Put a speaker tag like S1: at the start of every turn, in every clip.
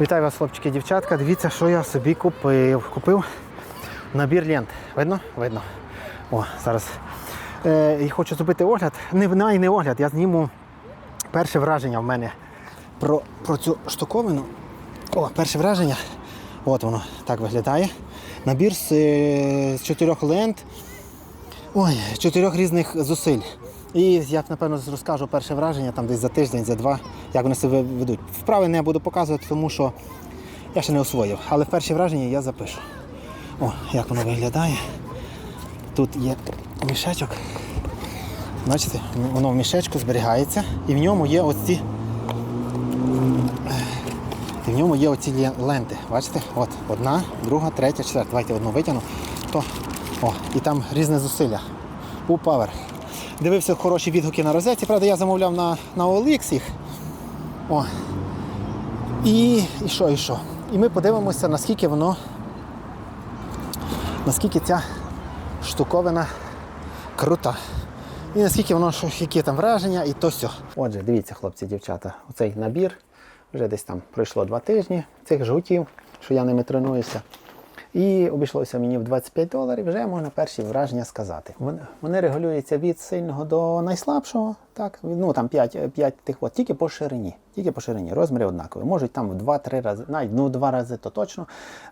S1: Вітаю вас, хлопчики і дівчатка. Дивіться, що я собі купив. Купив набір лент. Видно? Видно. О, зараз. Е, і хочу зробити огляд. Не, не, не огляд, я зніму перше враження в мене про, про цю штуковину. О, перше враження. От воно так виглядає. Набір з, з чотирьох лент. Ой, чотирьох різних зусиль. І я напевно розкажу перше враження там десь за тиждень, за два, як вони себе ведуть. Вправи не буду показувати, тому що я ще не освоїв. Але перші враження я запишу. О, як воно виглядає. Тут є мішечок. Бачите, воно в мішечку зберігається. І в ньому є оці. І в ньому є оці ленти. Бачите? От одна, друга, третя, четверта. Давайте одну витягну. То, о, і там різне зусилля. У Power. Дивився хороші відгуки на розетці. Правда, я замовляв на, на OLX їх. О. І, і що, і що? І ми подивимося, наскільки воно. Наскільки ця штуковина крута. І наскільки воно, які там враження, і то все. Отже, дивіться, хлопці, дівчата, оцей набір. Вже десь там пройшло два тижні цих жгутів, що я ними тренуюся. І обійшлося мені в 25 доларів, вже можна перші враження сказати. Вони, регулюються від сильного до найслабшого, так, ну там 5, 5 тих от, тільки по ширині. Тільки по ширині. Розміри однакові. Можуть там в 2-3 рази, навіть ну, два рази, то точно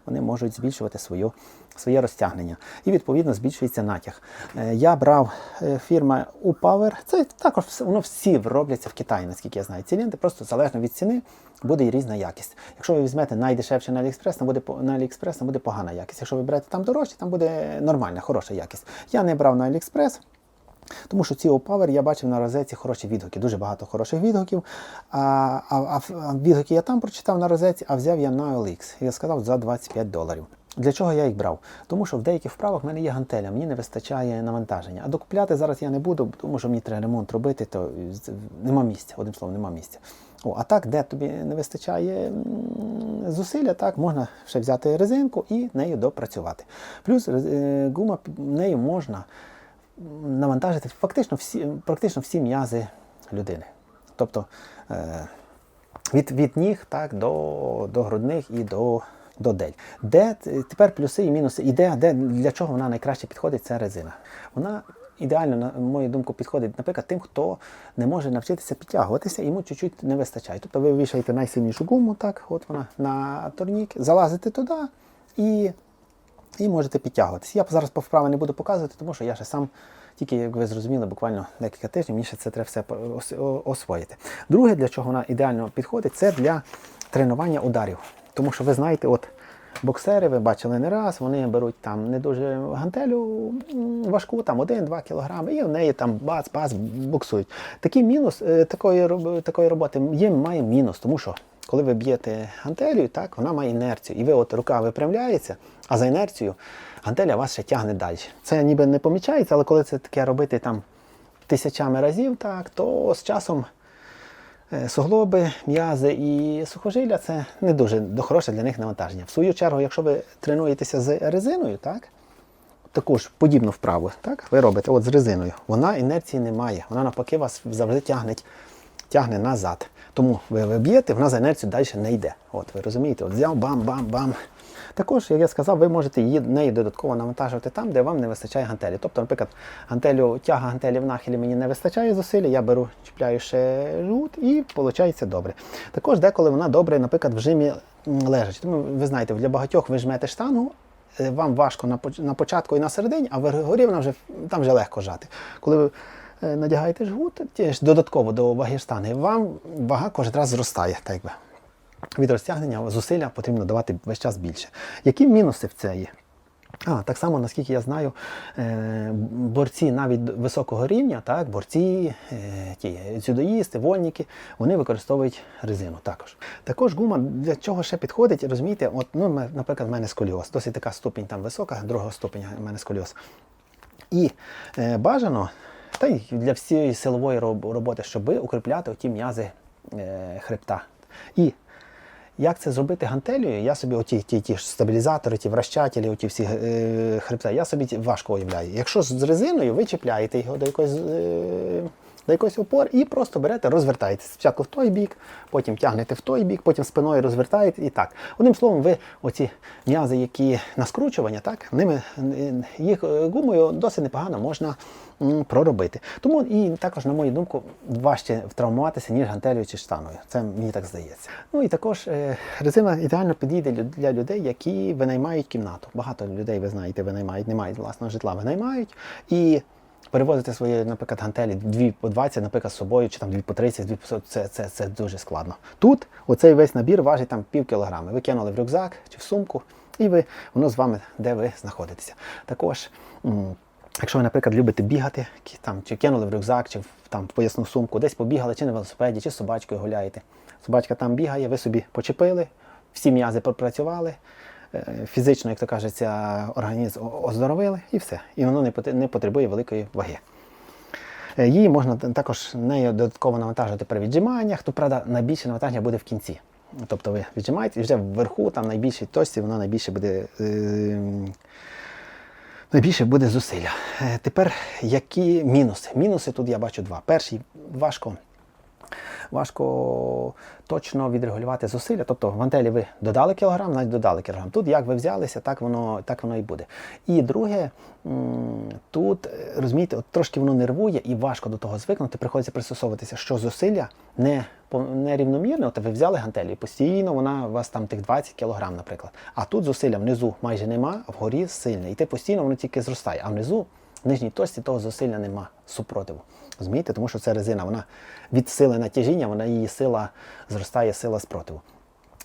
S1: вони можуть збільшувати свою, своє розтягнення. І відповідно збільшується натяг. Е, Я брав е, фірма UPower. Це також воно всі робляться в Китаї, наскільки я знаю. Ці ленти просто залежно від ціни буде і різна якість. Якщо ви візьмете найдешевше на AliExpress, там буде на AliExpress там буде погана якість. Якщо ви берете там дорожче, там буде нормальна, хороша якість. Я не брав на AliExpress. Тому що ці Power я бачив на розетці хороші відгуки, дуже багато хороших відгуків. А, а, а, відгуки я там прочитав на розетці, а взяв я на OLX. Я сказав за 25 доларів. Для чого я їх брав? Тому що в деяких вправах в мене є гантеля, мені не вистачає навантаження. А докупляти зараз я не буду, тому що мені треба ремонт робити, то нема місця, одним словом, нема місця. О, а так, де тобі не вистачає зусилля, так можна ще взяти резинку і нею допрацювати. Плюс е, гума нею можна навантажити фактично всі, практично всі м'язи людини. Тобто е, від, від ніг так, до, до грудних і до, до дель. Де тепер плюси і мінуси? І де, де, для чого вона найкраще підходить, це резина. Вона ідеально, на мою думку, підходить, наприклад, тим, хто не може навчитися підтягуватися, йому чуть-чуть не вистачає. Тобто ви вішаєте найсильнішу гуму, так, от вона на турнік, залазите туди і і можете підтягуватися. Я зараз по вправи не буду показувати, тому що я ще сам, тільки, як ви зрозуміли, буквально декілька тижнів, мені ще це треба все освоїти. Друге, для чого вона ідеально підходить, це для тренування ударів. Тому що ви знаєте, от боксери, ви бачили не раз, вони беруть там не дуже гантелю важку, там 1-2 кілограми, і в неї там бац-бац боксують. Такий мінус е, такої, такої роботи є, має мінус, тому що коли ви б'єте гантелію, так, вона має інерцію. І ви от рука випрямляється, а за інерцією гантеля вас ще тягне далі. Це ніби не помічається, але коли це таке робити там тисячами разів, так, то з часом суглоби, м'язи і сухожилля це не дуже хороше для них навантаження. В свою чергу, якщо ви тренуєтеся з резиною, так, таку ж подібну вправу, так, ви робите от з резиною, вона інерції не має. Вона навпаки вас завжди тягне, тягне назад. Тому ви, ви б'єте, вона за інерцію далі не йде. От ви розумієте, от взяв бам-бам-бам. Також, як я сказав, ви можете її нею додатково навантажувати там, де вам не вистачає гантелі. Тобто, наприклад, гантелю, тяга гантелі в нахилі мені не вистачає зусилля, я беру, чіпляю ще жгут і виходить добре. Також деколи вона добре, наприклад, в жимі лежачи. Тому ви знаєте, для багатьох ви жмете штангу, е, вам важко на початку і на середині, а вгорі вона вже там вже легко жати. Коли ви е, надягаєте жгут, додатково до ваги штанги, вам вага кожен раз зростає. Так якби. Від розтягнення зусилля потрібно давати весь час більше. Які мінуси в це є? А, так само, наскільки я знаю, е, борці навіть високого рівня, так, борці, е, ті дзюдоїсти, вольники, вони використовують резину також. Також гума для чого ще підходить, розумієте, от, ну, наприклад, в мене сколіоз, досить така ступінь там висока, другого ступеня в мене сколіоз. І е, бажано, та й для всієї силової роботи, щоб укріпляти ті м'язи е, хребта. І як це зробити гантелею? Я собі оті ті, ті стабілізатори, ті вращателі, оті всі е, хребта, я собі важко уявляю. Якщо з резиною ви чіпляєте його до якоїсь е, до якогось опор і просто берете, розвертаєте. Спочатку в той бік, потім тягнете в той бік, потім спиною розвертаєте і так. Одним словом, ви оці м'язи, які на скручування, так, ними їх е, гумою досить непогано можна проробити. Тому і також, на мою думку, важче втравмуватися, ніж гантелею чи штаною. Це мені так здається. Ну і також е, резина ідеально підійде для людей, які винаймають кімнату. Багато людей, ви знаєте, винаймають, не мають власного житла, винаймають. І перевозити свої, наприклад, гантелі дві по 20, наприклад, з собою, чи там дві по 30, дві по 40, це, це, це дуже складно. Тут оцей весь набір важить там пів кілограми. Ви кинули в рюкзак чи в сумку, і ви, воно з вами, де ви знаходитеся. Також. Якщо ви, наприклад, любите бігати, там, чи кинули в рюкзак, чи в, там, в поясну сумку, десь побігали, чи на велосипеді, чи з собачкою гуляєте. Собачка там бігає, ви собі почепили, всі м'язи пропрацювали, фізично, як то кажеться, організм оздоровили і все. І воно не потребує великої ваги. Е, Її можна також нею додатково навантажити при віджиманнях, то правда найбільше навантаження буде в кінці. Тобто ви віджимаєте і вже вверху, там найбільшій точці, вона найбільше буде. Е- найбільше буде зусилля. Е, Тепер які мінуси? Мінуси тут я бачу два. Перший важко. Важко точно відрегулювати зусилля. Тобто в гантелі ви додали кілограм, навіть додали кілограм. Тут як ви взялися, так воно, так воно і буде. І друге, тут, е, розумієте, от трошки воно нервує і важко до того звикнути, приходиться пристосовуватися, що зусилля не, по- От ви взяли гантелі, і постійно вона у вас там тих 20 кілограм, наприклад. А тут зусилля внизу майже нема, вгорі сильне. І ти постійно воно тільки зростає. А внизу, в нижній точці, того зусилля нема супротиву. Розумієте? Тому що це резина, вона від сили натяжіння, вона її сила зростає, сила спротиву.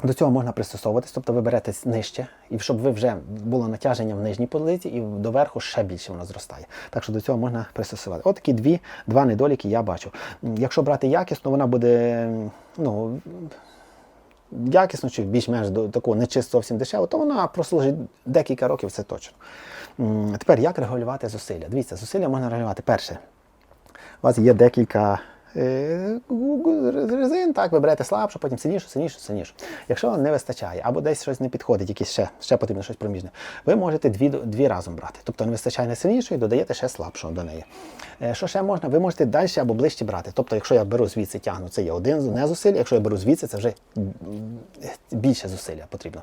S1: До цього можна пристосовуватись, тобто ви берете нижче, і щоб ви вже було натяження в нижній позиції, і доверху ще більше воно зростає. Так що до цього можна пристосувати. От такі дві, два недоліки я бачу. Якщо брати якісно, вона буде ну, якісно чи більш-менш до такого не чисто зовсім дешево, то вона прослужить декілька років, це точно. Тепер як регулювати зусилля? Дивіться, зусилля можна регулювати перше. У вас є декілька е, резин, так, ви берете слабшу, потім сильнішу, сильнішу, сильнішу. Якщо вам не вистачає, або десь щось не підходить, якісь ще, ще потрібно щось проміжне, ви можете дві, дві разом брати. Тобто не вистачає найсильнішої, додаєте ще слабшого до неї. Е, Що ще можна? Ви можете далі або ближче брати. Тобто, якщо я беру звідси тягну, це є один не зусиль, якщо я беру звідси, це вже більше зусилля потрібно.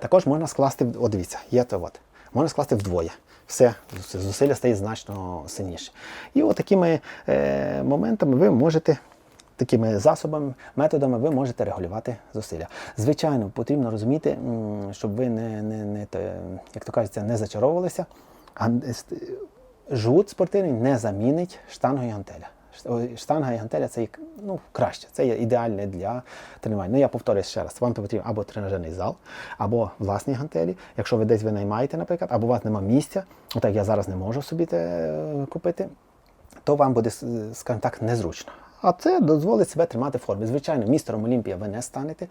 S1: Також можна скласти, от дивіться, є то от. Можна скласти вдвоє. Все, зусилля стає значно сильніше. І от такими е, моментами ви можете, такими засобами, методами ви можете регулювати зусилля. Звичайно, потрібно розуміти, щоб ви не, не, не як то кажеться, не зачаровувалися. Ст- жгут спортивний не замінить штангу і гантеля. Штанга і гантеля це ну, краще, це є ідеальне для тренувань. Ну я повторюю ще раз, вам потрібен або тренажерний зал, або власні гантелі. Якщо ви десь ви наймаєте, наприклад, або у вас немає місця, ну так я зараз не можу собі те е, купити, то вам буде, скажімо так, незручно. А це дозволить себе тримати в формі. Звичайно, містером Олімпія ви не станете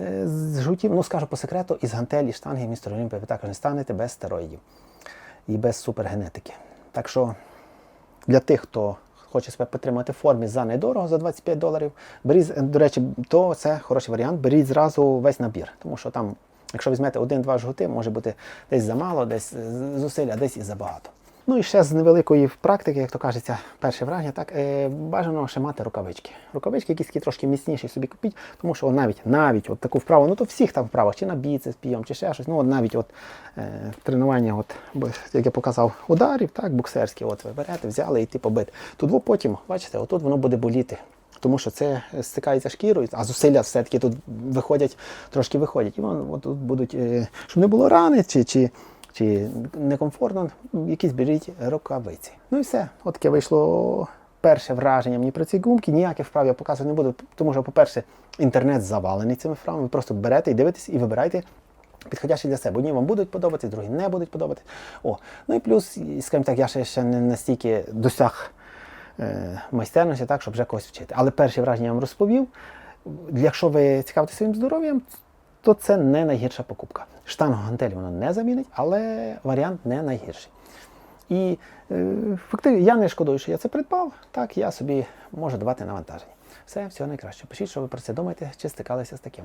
S1: е, з жгутів. Ну, скажу по секрету, із гантелі, штанги містером Олімпія ви також не станете без стероїдів і без супергенетики. Так що для тих, хто хоче себе підтримати в формі за недорого, за 25 доларів, беріть, до речі, то це хороший варіант. Беріть зразу весь набір, тому що там, якщо візьмете один-два жгути, може бути десь замало, десь зусилля, десь і забагато. Ну і ще з невеликої практики, як то кажеться, перше враження, так е, бажано ще мати рукавички. Рукавички якісь трошки міцніші собі купіть, тому що навіть навіть от таку вправу, ну то всіх там вправах, чи на біцепс пійом, чи ще щось. Ну от навіть от е, тренування, от як я показав, ударів, так, боксерські, от ви берете, взяли і йти побити. Тут потім, бачите, отут воно буде боліти. Тому що це стикається шкірою, а зусилля все-таки тут виходять, трошки виходять. І воно от тут будуть, е, щоб не було рани чи, чи, чи некомфортно, якісь беріть рукавиці. Ну і все. От таке вийшло перше враження мені про ці гумки. Ніяких вправ я показувати не буду, тому що, по-перше, інтернет завалений цими вправами. Ви просто берете і дивитесь, і вибирайте підходящі для себе. Одні вам будуть подобатись, другі не будуть подобатись. О, ну і плюс, скажімо так, я ще, ще не настільки досяг е, майстерності, так, щоб вже когось вчити. Але перші враження я вам розповів. Якщо ви цікавитесь своїм здоров'ям, то це не найгірша покупка. Штангу гантелі воно не замінить, але варіант не найгірший. І е, фактично я не шкодую, що я це придбав. Так, я собі можу давати навантаження. Все, всього найкраще. Пишіть, що ви про це думаєте, чи стикалися з таким.